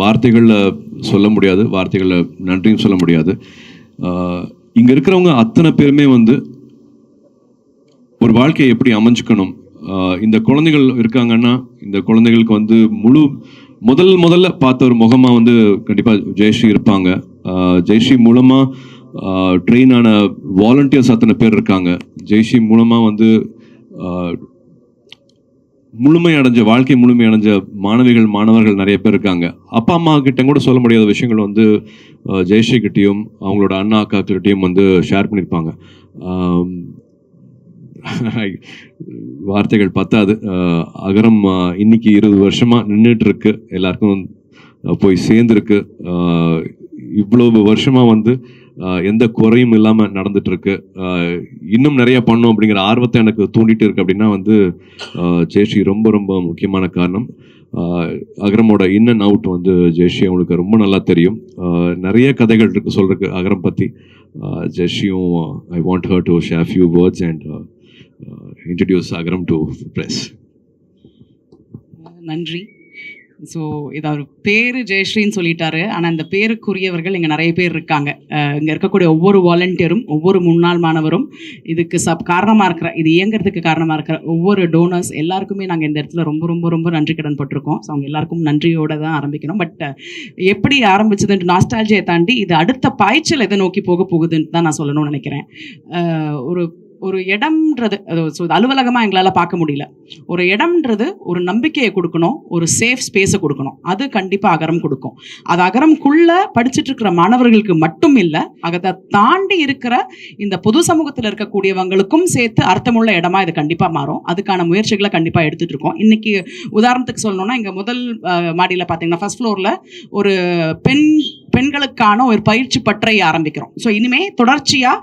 வார்த்தைகளில் சொல்ல முடியாது வார்த்தைகளில் நன்றியும் சொல்ல முடியாது. இங்கே இருக்கிறவங்க அத்தனை பேருமே வந்து ஒரு வாழ்க்கையை எப்படி அமைஞ்சுக்கணும்? இந்த குழந்தைகள் இருக்காங்கன்னா இந்த குழந்தைகளுக்கு வந்து முழு முதல் முதல்ல பார்த்த ஒரு முகமாக வந்து கண்டிப்பாக ஜெயஸ்ரீ இருப்பாங்க. ஜெய்ஸ்ரீ ஜெயஸ்ரீ மூலமாக ட்ரெயின் ஆன வாலண்டியர்ஸ் அத்தனை பேர் இருக்காங்க. ஜெயஸ்ரீ மூலமாக வந்து முழுமை அடைஞ்ச வாழ்க்கை முழுமை அடைஞ்ச மாணவிகள் மாணவர்கள் நிறைய பேர் இருக்காங்க. அப்பா அம்மா கிட்ட கூட சொல்ல முடியாத விஷயங்கள் வந்து ஜெயஸ்ரீ கிட்டேயும் அவங்களோட அண்ணா அக்கா கிட்டேயும் வந்து ஷேர் பண்ணியிருப்பாங்க வார்த்தைகள் பத்தாது. அகரம் இன்னைக்கு இருபது வருஷமாக நின்றுட்டு இருக்கு எல்லாருக்கும் போய் சேர்ந்துருக்கு. இவ்வளோ இவ்வளவு வந்து எந்த குறையும் இல்லாமல் நடந்துட்டு இருக்கு இன்னும் நிறைய பண்ணும் அப்படிங்கிற ஆர்வத்தை எனக்கு தூண்டிட்டு இருக்கு அப்படின்னா வந்து ஜெய்ஸ்ரீ ரொம்ப ரொம்ப முக்கியமான காரணம். அகரமோட இன் அண்ட் அவுட் வந்து ஜெய்ஸ்ரீ அவங்களுக்கு ரொம்ப நல்லா தெரியும். நிறைய கதைகள் இருக்கு சொல்றதுக்கு அகரம் பத்தி. ஜெய்ஸ்ரீயும் I want her to share few words and introduce Agaram to press நன்றி. ஸோ இது அவர் பேர் ஜெயஸ்ரீன்னு சொல்லிட்டாரு. ஆனால் இந்த பேருக்குரியவர்கள் இங்கே நிறைய பேர் இருக்காங்க. இங்கே இருக்கக்கூடிய ஒவ்வொரு வாலண்டியரும் ஒவ்வொரு முன்னாள் மாணவரும் இதுக்கு சப் காரணமாக இருக்கிற இது இயங்குறதுக்கு காரணமாக இருக்கிற ஒவ்வொரு டோனர்ஸ் எல்லாருக்குமே நாங்கள் இந்த இடத்துல ரொம்ப ரொம்ப ரொம்ப நன்றி கடன் பட்டிருக்கோம் ஸோ அவங்க எல்லாருக்கும் நன்றியோட தான் ஆரம்பிக்கணும். பட் எப்படி ஆரம்பிச்சதுன்ட்டு நாஸ்டாலஜியை தாண்டி இது அடுத்த பாய்ச்சல் எதை நோக்கி போக போகுதுன்னு தான் நான் சொல்லணும்னு நினைக்கிறேன். ஒரு ஒரு இடம்ன்றது அது அலுவலகமாக எங்களால் பார்க்க முடியல. ஒரு இடம்ன்றது ஒரு நம்பிக்கையை கொடுக்கணும் ஒரு சேஃப் ஸ்பேஸை கொடுக்கணும். அது கண்டிப்பாக அகரம் கொடுக்கும். அது அகரம்குள்ள படிச்சுட்டு இருக்கிற மாணவர்களுக்கு மட்டும் இல்லை அதை தாண்டி இருக்கிற இந்த பொது சமூகத்தில் இருக்கக்கூடியவங்களுக்கும் சேர்த்து அர்த்தமுள்ள இடமா இது கண்டிப்பாக மாறும். அதுக்கான முயற்சிகளை கண்டிப்பாக எடுத்துட்டு இருக்கோம் இன்னைக்கு உதாரணத்துக்கு சொல்லணும்னா இங்கே முதல் மாடியில் பார்த்தீங்கன்னா ஃபர்ஸ்ட் ஃப்ளோரில் ஒரு பெண் பெண்களுக்கான ஒரு பயிற்சி பற்றைய ஆரம்பிக்கிறோம். ஸோ இனிமே தொடர்ச்சியாக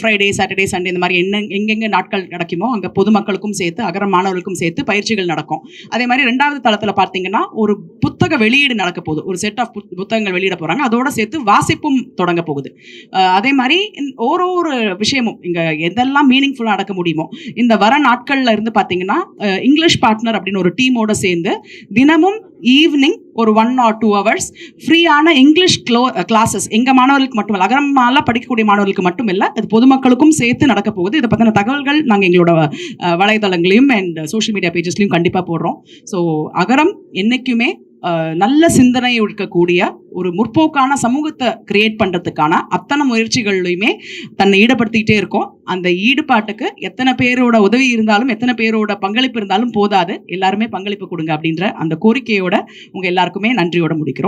ஃப்ரைடே சாட்டர்டே சண்டே இந்த மாதிரி என்ன எங்கெங்கே நாட்கள் நடக்குமோ அங்கே பொதுமக்களுக்கும் சேர்த்து அகர மாணவர்களுக்கும் சேர்த்து பயிற்சிகள் நடக்கும். அதே மாதிரி ரெண்டாவது தளத்தில் பார்த்தீங்கன்னா ஒரு புத்தக வெளியீடு நடக்க போகுது. ஒரு செட் ஆஃப் புத்தகங்கள் வெளியிட போகிறாங்க அதோட சேர்த்து வாசிப்பும் தொடங்க போகுது. அதே மாதிரி ஒரு ஒரு விஷயமும் இங்கே எதெல்லாம் மீனிங்ஃபுல்லாக நடக்க முடியுமோ இந்த வர நாட்களில் இருந்து பார்த்தீங்கன்னா இங்கிலீஷ் பார்ட்னர் அப்படின்னு ஒரு டீமோட சேர்ந்து தினமும் ஈவினிங் ஒரு ஒன் ஆர் டூ ஹவர்ஸ் ஃப்ரீயான இங்கிலீஷ் க்ளோ கிளாஸஸ் எங்கள் மாணவர்களுக்கு மட்டும் இல்லை அகரமால படிக்கக்கூடிய மாணவர்களுக்கு மட்டும் இல்லை அது பொதுமக்களுக்கும் சேர்த்து நடக்க போகுது. இதை பற்றின தகவல்கள் நாங்கள் எங்களோட வலைதளங்களையும் அண்ட் சோஷியல் மீடியா பேஜஸ்லையும் கண்டிப்பாக போடுறோம். ஸோ அகரம் என்றைக்குமே நல்ல சிந்தனை இருக்கக்கூடிய ஒரு முற்போக்கான சமூகத்தை கிரியேட் பண்ணுறதுக்கான அத்தனை முயற்சிகள்லையுமே தன்னை ஈடுபடுத்திக்கிட்டே இருக்கோம். அந்த ஈடுபாட்டுக்கு எத்தனை பேரோட உதவி இருந்தாலும் எத்தனை பேரோட பங்களிப்பு இருந்தாலும் போதாது. எல்லாருமே பங்களிப்பு கொடுங்க அப்படின்ற அந்த கோரிக்கையோட உங்கள் எல்லாருக்குமே நன்றியோட முடிக்கிறோம்.